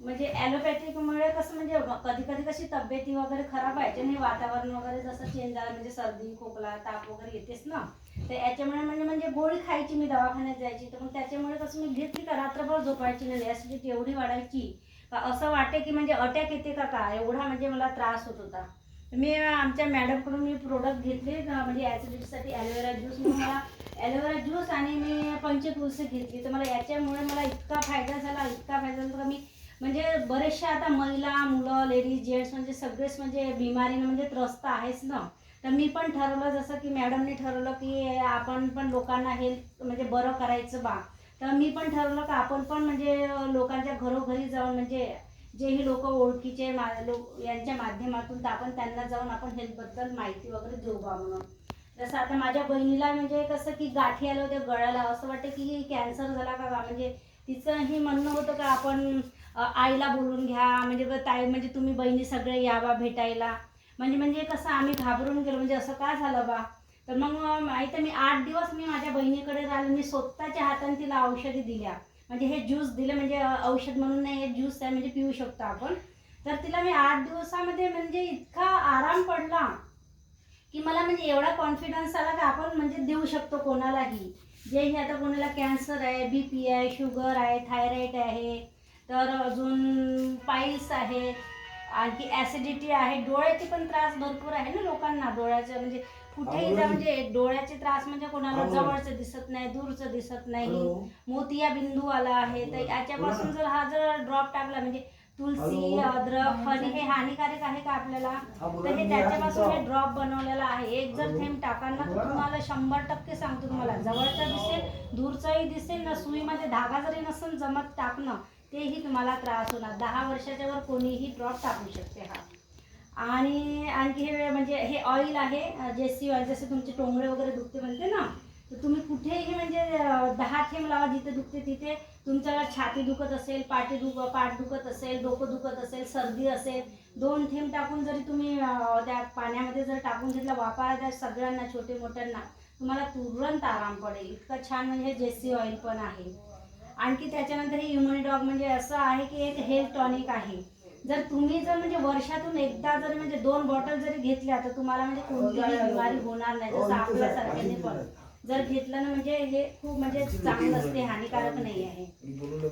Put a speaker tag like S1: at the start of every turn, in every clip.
S1: म्हणजे ॲलोपॅथिकमुळे कसं म्हणजे कधी कधी कशी तब्येती वगैरे खराब व्हायचे आणि वातावरण वगैरे जसं चेंज झालं म्हणजे सर्दी खोकला ताप वगैरे येतेच ना. तर याच्यामुळे म्हणजे म्हणजे गोळी खायची मी दवाखान्यात जायची. तर मग त्याच्यामुळे कसं मी घेतली का रात्रभर झोपायची नाही ॲसिडिटी एवढी वाढायची. का असं वाटे की म्हणजे अटॅक येते का का एवढा म्हणजे मला त्रास होत होता. मी आमच्या मॅडमकडून मी प्रोडक्ट घेतले म्हणजे ॲसिडिटीसाठी ॲलोवेरा ज्यूस मग मला ॲलोवेरा ज्यूस आणि मी पंचतुलसी घेतली. तर मला याच्यामुळे मला इतका फायदा झाला इतका फायदा झाला. का मी म्हणजे बरेचशा आता महिला मुलं लेडीज जेंट्स म्हणजे सगळेच म्हणजे बिमारीनं म्हणजे त्रस्त आहेच ना. तर मी पण ठरवलं जसं की मॅडमने ठरवलं की आपण पण लोकांना हेल्थ म्हणजे बरं करायचं बा. तर मी पण ठरवलं का आपण पण म्हणजे लोकांच्या घरोघरी जाऊन म्हणजे जेही लोक ओळखीचे मा लोक यांच्या माध्यमातून तर आपण त्यांना जाऊन आपण हेल्थबद्दल माहिती वगैरे देऊ बा म्हणून. जसं आता माझ्या बहिणीला म्हणजे कसं की गाठी आलं होत्या गळ्याला. असं वाटतं की कॅन्सर झाला का बा? म्हणजे तिचंही म्हणणं होतं का आपण आईला बोलून घ्या म्हणजे ताई म्हणजे तुम्ही बहिणी सगळे यावा भेटायला. म्हणजे म्हणजे कसं आम्ही घाबरून गेलो म्हणजे असं का झालं बा? तर मग माहिती आहे मी आठ दिवस मी माझ्या बहिणीकडे राहिले मी स्वतःच्या हाताने तिला औषधी दिल्या. म्हणजे हे ज्यूस दिले म्हणजे औषध म्हणून नाही हे ज्यूस आहे म्हणजे पिऊ शकतो आपण. तर तिला मी आठ दिवसामध्ये म्हणजे इतका आराम पडला की मला म्हणजे एवढा कॉन्फिडन्स आला की आपण म्हणजे देऊ शकतो कोणालाही. जे हे आता कोणाला कॅन्सर आहे बी पी आहे शुगर आहे थायरॉईड आहे तर अजून पाईल्स आहे. आणखी ॲसिडिटी आहे. डोळ्याचे पण त्रास भरपूर आहे ना लोकांना. डोळ्याचे म्हणजे कुठेही जा म्हणजे डोळ्याचे त्रास म्हणजे कोणाला जवळचं दिसत नाही दूरचं दिसत नाही. मोतिया बिंदू आला आहे. तर याच्यापासून जर हा जर ड्रॉप टाकला म्हणजे तुलसी अद्रक फणी हे हानिकारक आहे का आपल्याला? तर हे त्याच्यापासून हे ड्रॉप बनवलेला आहे. एक जर थेंब टाकाल ना. तर तुम्हाला शंभर टक्के सांगतो तुम्हाला. जवळचा दिसेल दूरचाही दिसेल ना सुईमध्ये धागा जरी नसेल जमत टाकणं तेही तुम्हाला त्रास होणार. दहा वर्षाच्या वर कोणीही ड्रॉप टाकू शकते हा. आणि आणखी हे म्हणजे हे ऑइल आहे जेसी ऑइल जसे तुमचे टोंगळे वगैरे दुखते म्हणते ना तर तुम्ही कुठेही म्हणजे दहा थेंब लावा जिथे दुखते तिथे. तुमच्याला छाती दुखत असेल पाठी दुख पाठ दुखत असेल डोकं दुखत असेल सर्दी असेल दोन थेंब टाकून जरी तुम्ही त्या पाण्यामध्ये जर टाकून घेतला वापरा त्या सगळ्यांना छोटे मोठ्यांना तुम्हाला तुरंत आराम पडेल. इतकं छान म्हणजे जेसी ऑइल पण आहे. आणखी त्याच्यानंतर हे इम्युनी डॉग म्हणजे असं आहे की एक हेल्थ टॉनिक आहे. जर तुम्ही जर म्हणजे वर्षातून एकदा जरी म्हणजे दोन बॉटल जरी घेतल्या तर तुम्हाला म्हणजे कोणतीही बिमारी होणार नाही. जसं आपल्यासारख्याने पण जर घेतलं ना म्हणजे हे खूप म्हणजे चांगलं असते हानिकारक नाही आहे.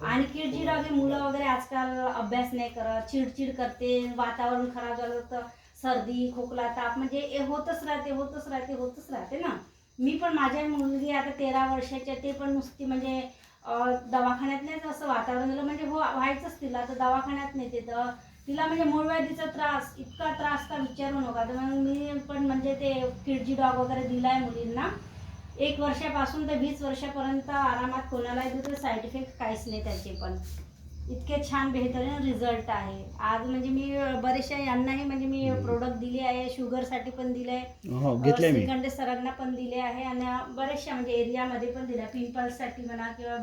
S1: आणि किडचिडागी मुलं वगैरे आजकाल अभ्यास नाही करत चिडचिड करते वातावरण खराब झालं तर सर्दी खोकला ताप म्हणजे हे होतच राहते होतच राहते होतच राहते ना. मी पण माझ्या मुलगी आता तेरा वर्षाची आहे, ते पण नुसती म्हणजे दवाखान्यात नाहीच असं वातावरण झालं. म्हणजे हो व्हायचंच तिला तर दवाखान्यात नेते तर तिला म्हणजे मूळव्याधीचा त्रास इतका त्रास का विचारू नका. तर मग मी पण म्हणजे ते किडजी डॉग वगैरे दिलाय मुलींना. एक वर्षापासून ते वीस वर्षापर्यंत आरामात कोणालाही देतो साईड इफेक्ट काहीच नाही त्याचे पण. इतके छान बेहतरीन रिझल्ट आहे. आज म्हणजे मी बरेचशा यांनाही म्हणजे मी प्रोडक्ट दिले आहे शुगरसाठी पण दिले
S2: हो मी.
S1: श्रीखंडे सरांना पण दिले आहे आणि बऱ्याचशा म्हणजे एरियामध्ये पण दिल्या पिंपल्ससाठी म्हणा किंवा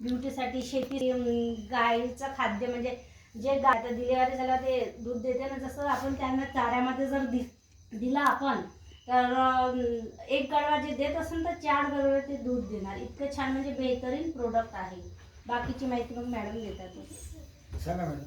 S1: ब्युटीसाठी शेती अं, गाईचं खाद्य म्हणजे जे गाय आता डिलिव्हरी झाला ते दूध देते ना जसं आपण त्यांना चाऱ्यामध्ये जर दि दिला आपण तर अं, एक गडवा जे देत असेल तर चार गडवे ते दूध देणार. इतकं छान म्हणजे बेहतरीन प्रोडक्ट आहे. बाकीची माहिती मग मॅडम देतात.
S3: सांगा मॅडम.